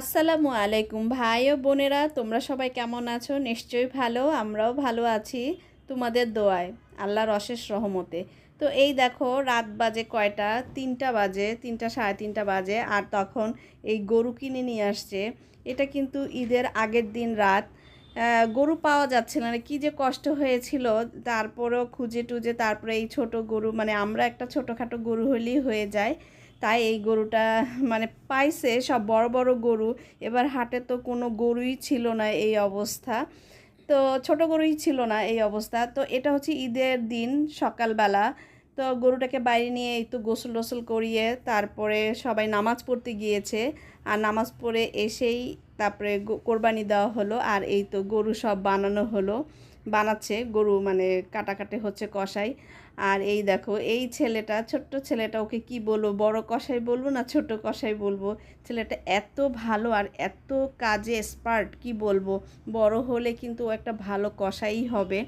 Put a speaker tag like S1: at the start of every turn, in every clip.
S1: আসসালামু আলাইকুম ভাই ও বোনেরা, তোমরা সবাই কেমন আছো? নিশ্চয়ই ভালো, আমরাও ভালো আছি তোমাদের দোয়ায়, আল্লাহর অশেষ রহমতে। তো এই দেখো, রাত বাজে কয়টা? তিনটা বাজে, তিনটা সাড়ে তিনটা বাজে, আর তখন এই গরু কিনে নিয়ে আসছে। এটা কিন্তু ঈদের আগের দিন রাত। গরু পাওয়া যাচ্ছিল না কি যে কষ্ট হয়েছিল, তারপরেও খুঁজে টুজে, তারপরে এই ছোট গরু মানে আমরা একটা ছোটোখাটো গরু হলেই হয়ে যায়। তাই এই গরুটা মানে পাইছে সব বড় বড় গরু। এবার হাটে তো কোনো গরুই ছিল না এই অবস্থা। তো ছোট গরুই ছিল না এই অবস্থা। তো এটা হচ্ছে ঈদের দিন সকালবেলা। তো গরুটাকে বাইরে নিয়ে তো গোসল টোসল করিয়ে তারপরে সবাই নামাজ পড়তে গিয়েছে। আর নামাজ পড়ে এসেই তারপরে কোরবানি দেওয়া হলো। আর এই তো গরু সব বানানো হলো। বানাচ্ছে গরু মানে কাটাকাটি হচ্ছে কষাই। আর এই দেখো, এই ছেলেটা, ছোট্ট ছেলেটা, ওকে কি বলব? বড় কষাই বলব না ছোট কষাই বলব? ছেলেটা এত ভালো আর এত কাজে এক্সপার্ট কি বলব? বড় হলে কিন্তু ও একটা ভালো কষাই হবে।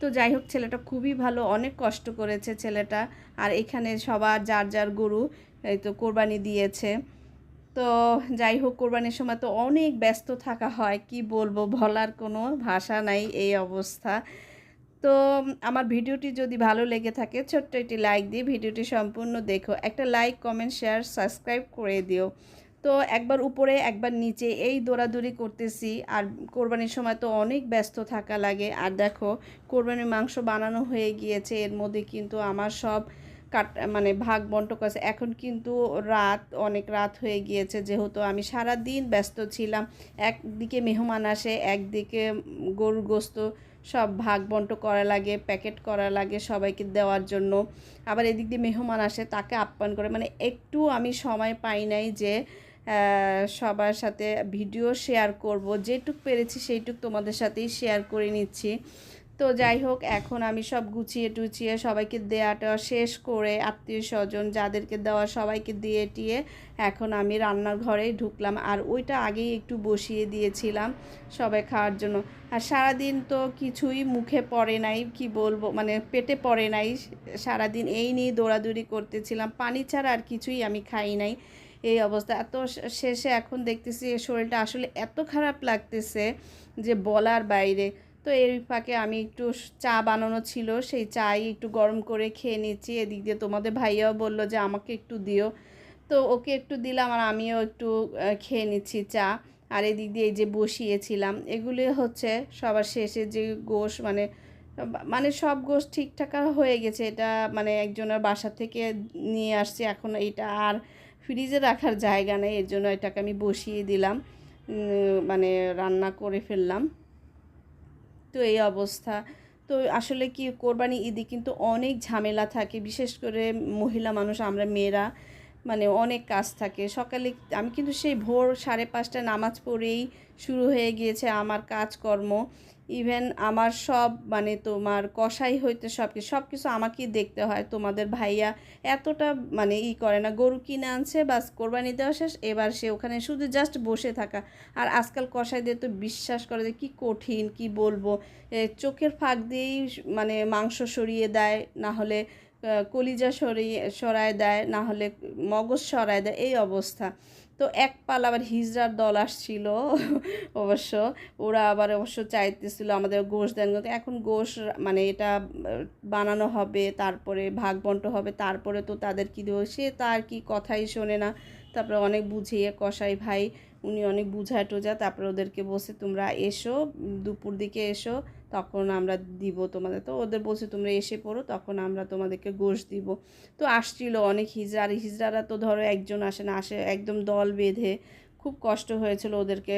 S1: তো যাই হোক, ছেলেটা খুবই ভালো, অনেক কষ্ট করেছে ছেলেটা। আর এখানে সবার, যার যার গরু, এই তো কোরবানি দিয়েছে। তো যাই হোক, কোরবানির সময় তো অনেক ব্যস্ত থাকা হয়, কি বলব? বলার কোনো ভাষা নাই এই অবস্থা। তো আমার ভিডিওটি যদি ভালো লেগে থাকে, ছোট্ট একটি লাইক দিয়ে ভিডিওটি সম্পূর্ণ দেখো। একটা লাইক কমেন্ট শেয়ার সাবস্ক্রাইব করে দিও। তো একবার উপরে, একবার নিচে এই দৌড়াদৌড়ি করতেছি। আর কোরবানির সময় তো অনেক ব্যস্ত থাকা লাগে। আর দেখো, কোরবানির মাংস বানানো হয়ে গিয়েছে। এর মধ্যে কিন্তু আমার সব কাট মানে ভাগ বন্টক আছে। এখন কিন্তু রাত, অনেক রাত হয়ে গিয়েছে। যেহেতু আমি সারা দিন ব্যস্ত ছিলাম, একদিকে মেহমান আসে, একদিকে গরুর গোস্ত সব ভাগ বন্ট করা লাগে, প্যাকেট করা লাগে সবাইকে দেওয়ার জন্য। আবার এদিক দিয়ে মেহমান আসে, তাকে আপ্যায়ন করে। মানে একটু আমি সময় পাই নাই যে সবার সাথে ভিডিও শেয়ার করব। যেটুক পেরেছি সেইটুক তোমাদের সাথেই শেয়ার করে নিচ্ছি। তো যাই হোক, এখন আমি সব গুছিয়ে টুচিয়ে সবাইকে দেওয়াটা শেষ করে আত্মীয় স্বজন যাদেরকে দেওয়া সবাইকে দিয়ে টিয়ে এখন আমি রান্নার ঘরেই ঢুকলাম। আর ওইটা আগেই একটু বসিয়ে দিয়েছিলাম সবাই খাওয়ার জন্য। আর সারাদিন তো কিছুই মুখে পড়ে নাই, কি বলব মানে পেটে পড়ে নাই। সারাদিন এই নিয়ে দৌড়াদৌড়ি করতেছিলাম। পানি ছাড়া আর কিছুই আমি খাই নাই এই অবস্থা। এত শেষে এখন দেখতেছি শরীরটা আসলে এত খারাপ লাগতেছে যে বলার বাইরে। তো এর ফাঁকে আমি একটু চা বানানো ছিল। সেই চাই একটু গরম করে খেয়ে নিচ্ছি। এদিক দিয়ে তোমাদের ভাইয়াও বলল যে, আমাকে একটু দিও। তো ওকে একটু দিলাম আর আমিও একটু খেয়ে নিচ্ছি চা। আর এদিক দিয়ে এই যে বসিয়েছিলাম, এগুলি হচ্ছে সবার শেষে যে গোশ মানে মানে সব গোশ ঠিকঠাক হয়ে গেছে। এটা মানে একজনের বাসা থেকে নিয়ে আসছে। এখন এটা আর ফ্রিজে রাখার জায়গা নেই। এর জন্য এটাকে আমি বসিয়ে দিলাম। মানে রান্না করে ফেললাম। তো এই অবস্থা। তো আসলে কি, কোরবানি ঈদে কিন্তু অনেক ঝামেলা থাকে। বিশেষ করে মহিলা মানুষ, আমরা মেয়েরা। মানে অনেক কাজ থাকে। সকালে আমি কিন্তু সেই ভোর সাড়ে পাঁচটা নামাজ পড়েই শুরু হয়ে গিয়েছে আমার কাজকর্ম। ইভেন আমার সব মানে তোমার কষাই হইতে সব কিছু সব কিছু আমাকেই দেখতে হয়। তোমাদের ভাইয়া এতটা মানে ই করে না, গরু কিনে আনছে, বাস কোরবানি দেওয়া শেষ, এবার সে ওখানে শুধু জাস্ট বসে থাকা। আর আজকাল কষাইদের তো বিশ্বাস করে যে কী কঠিন, কি বলব? চোখের ফাঁক দিয়েই মানে মাংস সরিয়ে দেয়, না হলে কলিজা সরিয়ে সরায় দেয়, না হলে মগজ সরায় দেয়, এই অবস্থা। তো এক পাল আবার হিজড়ার দল আসছিল অবশ্য। ওরা আবার অবশ্য চাইতেছিল আমাদের গোশ দেন। এখন গোশ মানে এটা বানানো হবে, তারপরে ভাগ বন্ট হবে, তারপরে তো তাদের কী দেবো? সে তার কি কথাই শোনে না। তারপরে অনেক বুঝিয়ে কষাই ভাই উনি অনেক বুঝায় টোঝা তারপরে ওদেরকে বসে তোমরা এসো, দুপুর দিকে এসো, তখন আমরা দিব তোমাদের। তো ওদের বলছে, তোমরা এসে পড়ো, তখন আমরা তোমাদেরকে গোশ দিব। তো আসছিল অনেক হিজড়া আর হিজড়ারা তো ধরো একজন আসে না, আসে একদম দল বেঁধে। খুব কষ্ট হয়েছিল ওদেরকে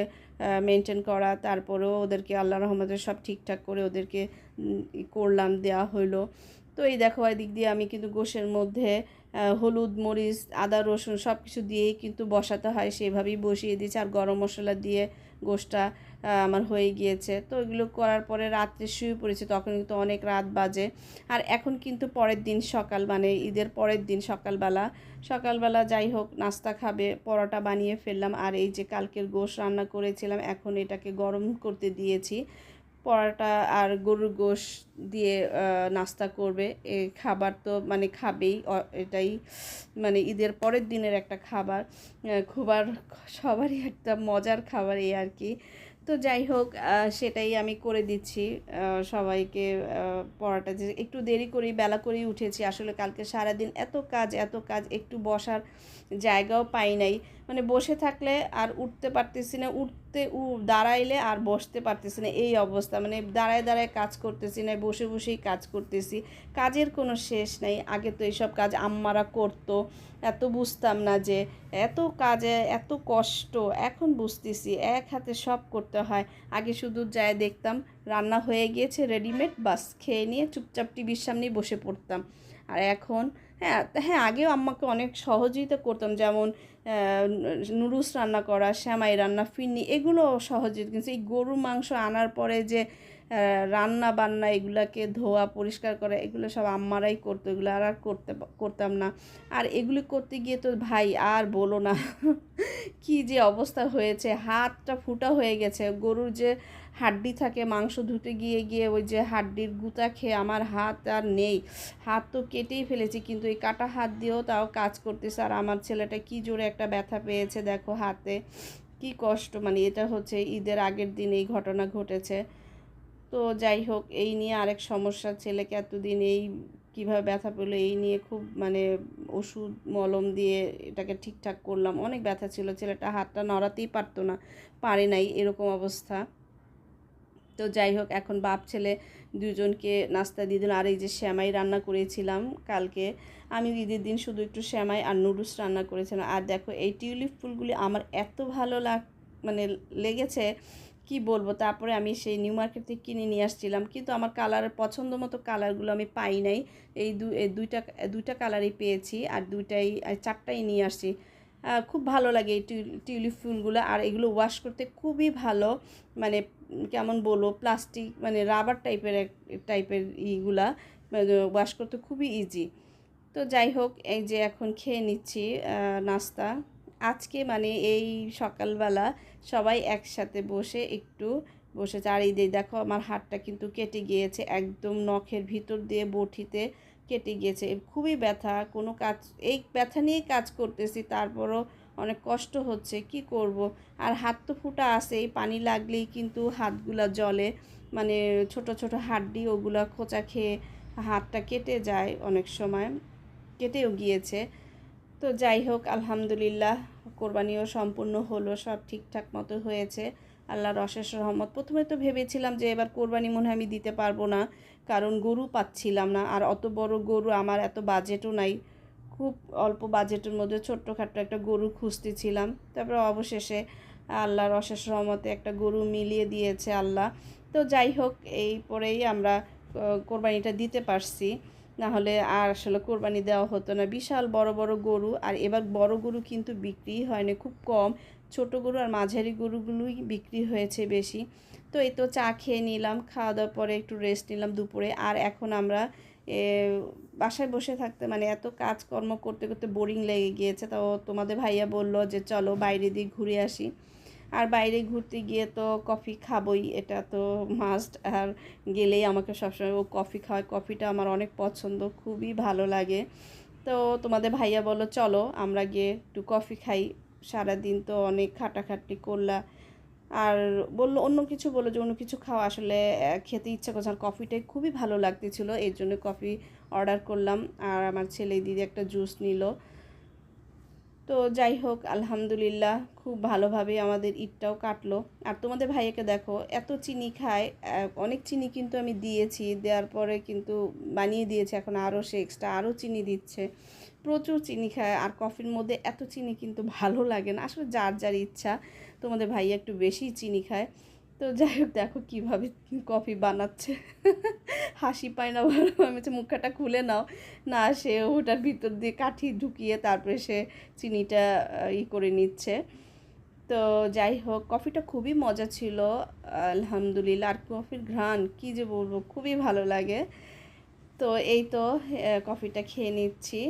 S1: মেনটেন করা, তারপরেও ওদেরকে আল্লাহ রহমতে সব ঠিকঠাক করে ওদেরকে করলাম দেওয়া হলো তো এই দেখো, এদিক দিয়ে আমি কিন্তু গোশের মধ্যে হলুদ, মরিচ, আদা, রসুন সব কিছু দিয়েই কিন্তু বসাতে হয়। সেভাবেই বসিয়ে দিয়েছি আর গরম মশলা দিয়ে গোশটা আমার হয়ে গিয়েছে। তো এগুলো করার পরে রাত্রে শুয়ে পড়েছে, তখন কিন্তু অনেক রাত বাজে। আর এখন কিন্তু পরের দিন সকাল মানে ঈদের পরের দিন সকালবেলা। সকালবেলা যাই হোক, নাস্তা খাবে, পরোটা বানিয়ে ফেললাম। আর এই যে কালকের গোশ রান্না করেছিলাম, এখন এটাকে গরম করতে দিয়েছি। পরোটা আর গরুর গোশ দিয়ে নাস্তা করবে। এই খাবার তো মানে খাবেই এটাই মানে ঈদের পরের দিনের একটা খাবার। খুবার সবারই একটা মজার খাবার এই আর কি। তো যাই হোক সেটাই আমি করে দিচ্ছি। সবাইকে পড়াটা যে একটু দেরি করি বেলা করেই উঠেছি। আসলে কালকে সারাদিন এত কাজ এত কাজ, একটু বসার জায়গাও পাই নাই। মানে বসে থাকলে আর উঠতে পারতেছি না। উঠতে উ দাঁড়াইলে আর বসতে পারতেছি না, এই অবস্থা। মানে দাঁড়ায় দাঁড়ায় কাজ করতেছি না, বসে বসেই কাজ করতেছি। কাজের কোনো শেষ নাই। আগে তো এইসব কাজ আম্মারা করতো। এত বুঝতাম না যে এত কাজে এত কষ্ট। এখন বুঝতেছি, এক হাতে সব করতে হয়। আগে শুধু যায় দেখতাম, রান্না হয়ে গিয়েছে রেডিমেড বাস খেয়ে নিয়ে চুপচাপ টিভির সামনেই বসে পড়তাম। আর এখন হ্যাঁ হ্যাঁ আগেও আম্মাকে অনেক সহযোগিতা করতাম। যেমন নুডলস রান্না করা, শ্যামাই রান্না ফিরনি এগুলো সহজে কিন্তু এই গরুর মাংস আনার পরে যে রান্না বান্না এগুলাকে ধোয়া, পরিষ্কার করা, এগুলো সব আম্মারাই করতো, এগুলো আর আর করতে করতাম না। আর এগুলি করতে গিয়ে তো ভাই আর বলো না, কি যে অবস্থা হয়েছে। হাতটা ফুটা হয়ে গেছে। গরুর যে হাড্ডি থাকে, মাংস ধুতে গিয়ে গিয়ে ওই যে হাড্ডির গুঁতা খেয়ে আমার হাত আর নেই। হাত তো কেটেই ফেলেছি, কিন্তু এই কাটা হাত দিয়েও তাও কাজ করতেছে। আর আমার ছেলেটা কি জোরে একটা ব্যথা পেয়েছে, দেখো হাতে। কি কষ্ট মানে এটা হচ্ছে ঈদের আগের দিন এই ঘটনা ঘটেছে। তো যাই হোক, এই নিয়ে আরেক সমস্যা। ছেলেকে এতদিন এই কীভাবে ব্যথা পেল, এই নিয়ে খুব মানে ওষুধ মলম দিয়ে এটাকে ঠিকঠাক করলাম। অনেক ব্যথা ছিল, ছেলেটা হাতটা নড়াতেই পারতো না, পারে নাই এরকম অবস্থা। তো যাই হোক, এখন বাপ ছেলে দুজনকে নাস্তা দিয়ে দিলাম আর এই যে শ্যামাই রান্না করেছিলাম কালকে, আমি ঈদের দিন শুধু একটু শ্যামাই আর নুডলস রান্না করেছিলাম। আর দেখো, এই টিউলিপ ফুলগুলি আমার এত ভালো লাগ মানে লেগেছে কি বলব? তারপরে আমি সেই নিউ মার্কেট থেকে কিনে নিয়ে আসছিলাম। কিন্তু আমার কালারের পছন্দ মতো কালারগুলো আমি পাই নাই। এই দু দুইটা দুইটা কালারই পেয়েছি আর দুইটাই চারটাই নিয়ে আসছি। খুব ভালো লাগে এই টিউলিপ ফুলগুলো। আর এগুলো ওয়াশ করতে খুবই ভালো। মানে কেমন বলব? প্লাস্টিক মানে রাবার টাইপের এক টাইপের ইগুলা ওয়াশ করতে খুবই ইজি তো যাই হোক, এই যে এখন খেয়ে নিচ্ছি নাস্তা। আজকে মানে এই সকালবেলা সবাই একসাথে বসে একটু বসেছে। আর এই দেখো, আমার হাতটা কিন্তু কেটে গিয়েছে একদম নখের ভিতর দিয়ে বটিতে কেটে গিয়েছে। খুবই ব্যথা, কোনো কাজ, এই ব্যথা নিয়েই কাজ করতেছি, তারপরও অনেক কষ্ট হচ্ছে, কি করব? আর হাত তো ফুটা আছেই, পানি লাগলেই কিন্তু হাতগুলা জলে মানে ছোট ছোট হাড্ডি ওগুলা খোঁচা খেয়ে হাতটা কেটে যায় অনেক সময়, কেটেও গিয়েছে। তো যাই হোক, আলহামদুলিল্লাহ কোরবানিও সম্পূর্ণ হলো, সব ঠিকঠাক মতো হয়েছে। আল্লাহর অশেষ রহমত। প্রথমে তো ভেবেছিলাম যে এবার কোরবানি মনে আমি দিতে পারব না, কারণ গরু পাচ্ছিলাম না। আর অত বড় গরু আমার এত বাজেটও নাই, খুব অল্প বাজেটের মধ্যে ছোট্টখাট্ট একটা গরু খুঁজতেছিলাম। তারপরে অবশেষে আল্লাহর অশেষ রহমতে একটা গরু মিলিয়ে দিয়েছে আল্লাহ। তো যাই হোক, এই পরেই আমরা কোরবানিটা দিতে পারছি। না হলে আর আসলে কোরবানি দেওয়া হতো না। বিশাল বড় বড় গরু, আর এবার বড় গরু কিন্তু বিক্রি হয়নি, খুব কম। ছোট গরু আর মাঝারি গরুগুলোই বিক্রি হয়েছে বেশি। তো এই তো চা খেয়ে নিলাম খাওয়া দাওয়ার পরে একটু রেস্ট নিলাম দুপুরে। আর এখন আমরা বাসায় বসে থাকতে মানে এত কাজকর্ম করতে করতে বোরিং লেগে গিয়েছে। তো তোমাদের ভাইয়া বলল যে, চলো বাইরে দিয়ে ঘুরে আসি। আর বাইরে ঘুরতে গিয়ে তো কফি খাবই, এটা তো মাস্ট আর গেলেই আমাকে সবসময় ও কফি খাওয়ায়। কফিটা আমার অনেক পছন্দ, খুবই ভালো লাগে। তো তোমাদের ভাইয়া বলো চলো, আমরা গিয়ে একটু কফি খাই। সারাদিন তো অনেক খাটাখাটনি করলা। আর বলল, অন্য কিছু বলল যে, অন্য কিছু খাওয়া আসলে খেতে ইচ্ছা করছে আর কফিটাই খুবই ভালো লাগতেছিল, এর জন্য কফি অর্ডার করলাম। আর আমার ছেলে দিদি একটা জুস নিল। তো যাই হোক, আলহামদুলিল্লাহ খুব ভালোভাবে আমাদের ঈদটাও কাটলো। আর তোমাদের ভাইয়াকে দেখো, এত চিনি খায় অনেক চিনি কিন্তু আমি দিয়েছি, দেওয়ার পরে কিন্তু বানিয়ে দিয়েছে, এখন আরও সে এক্সট্রা আরও চিনি দিচ্ছে। প্রচুর চিনি খায়, আর কফির মধ্যে এত চিনি কিন্তু ভালো লাগে না, আসলে যার যার ইচ্ছা। তোমাদের ভাইয়া একটু বেশি চিনি খায়। তো যাই হোক, দেখো কীভাবে কফি বানাচ্ছে। হাসি পায় না হচ্ছে মুখটা খুলে নাও। না, সে ওটার ভিতর দিয়ে কাঠি ঢুকিয়ে তারপরে সে চিনিটা ই করে নিচ্ছে। তো যাই হোক, কফিটা খুবই মজা ছিল। আলহামদুলিল্লাহ, আর কফির ঘ্রাণ, কী যে বলব, খুবই ভালো লাগে। তো এই তো কফিটা খেয়ে নিচ্ছি।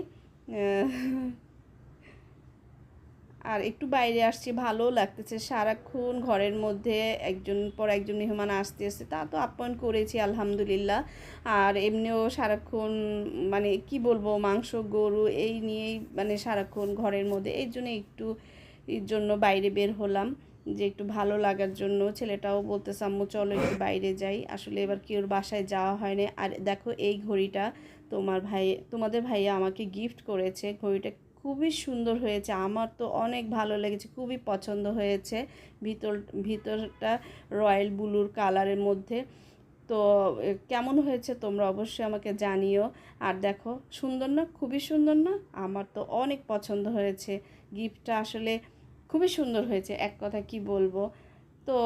S1: আর একটু বাইরে আসছি ভালো লাগতেছে। সারাক্ষণ ঘরের মধ্যে একজন পর একজন মেহমান আসতে আসতে তা তো আপ্যায়ন করেছি, আলহামদুলিল্লাহ। আর এমনিও সারাক্ষণ মানে কি বলব, মাংস, গরু এই নিয়েই মানে সারাক্ষণ ঘরের মধ্যে। এই জন্য একটু এর জন্য বাইরে বের হলাম, যে একটু ভালো লাগার জন্য। ছেলেটাও বলতেছে, আম্মু, চলো একটু বাইরে যাই। আসলে এবার কেউর বাসায় যাওয়া হয়নি আর দেখো এই ঘড়িটা তোমার ভাই, তোমাদের ভাইয়া আমাকে গিফট করেছে। ঘড়িটা খুবই সুন্দর হয়েছে। আমার তো অনেক ভালো লেগেছে, খুবই পছন্দ হয়েছে ভিতর, ভিতরটা রয়্যাল ব্লুর কালারের মধ্যে। তো কেমন হয়েছে তোমরা অবশ্যই আমাকে জানিও। আর দেখো, সুন্দর না? খুবই সুন্দর না? আমার তো অনেক পছন্দ হয়েছে। গিফটটা আসলে খুবই সুন্দর হয়েছে, এক কথা কি বলব। তো,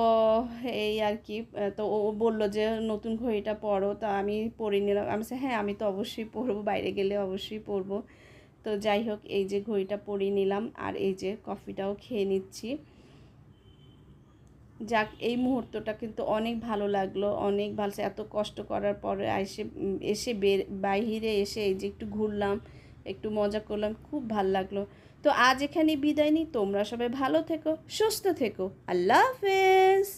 S1: এই আর কি তো ও বলল যে, নতুন ঘড়িটা পরো। তা আমি পরে নিলাম। আমি হ্যাঁ আমি তো অবশ্যই পরবো, বাইরে গেলে অবশ্যই পরবো। তো যাই হোক, এই যে ঘড়িটা পরিয়ে নিলাম আর এই যে কফিটাও খেয়ে নিচ্ছি। যাক, এই মুহূর্তটা কিন্তু অনেক ভালো লাগল, অনেক ভালো এত কষ্ট করার পরে এসে এসে বের, বাইরে এসে এই যে একটু ঘুরলাম, একটু মজা করলাম, খুব ভালো লাগল। তো আজ এখানে বিদায় নিই, তোমরা সবাই ভালো থেকো, সুস্থ থেকো, আল্লাহ হাফেজ!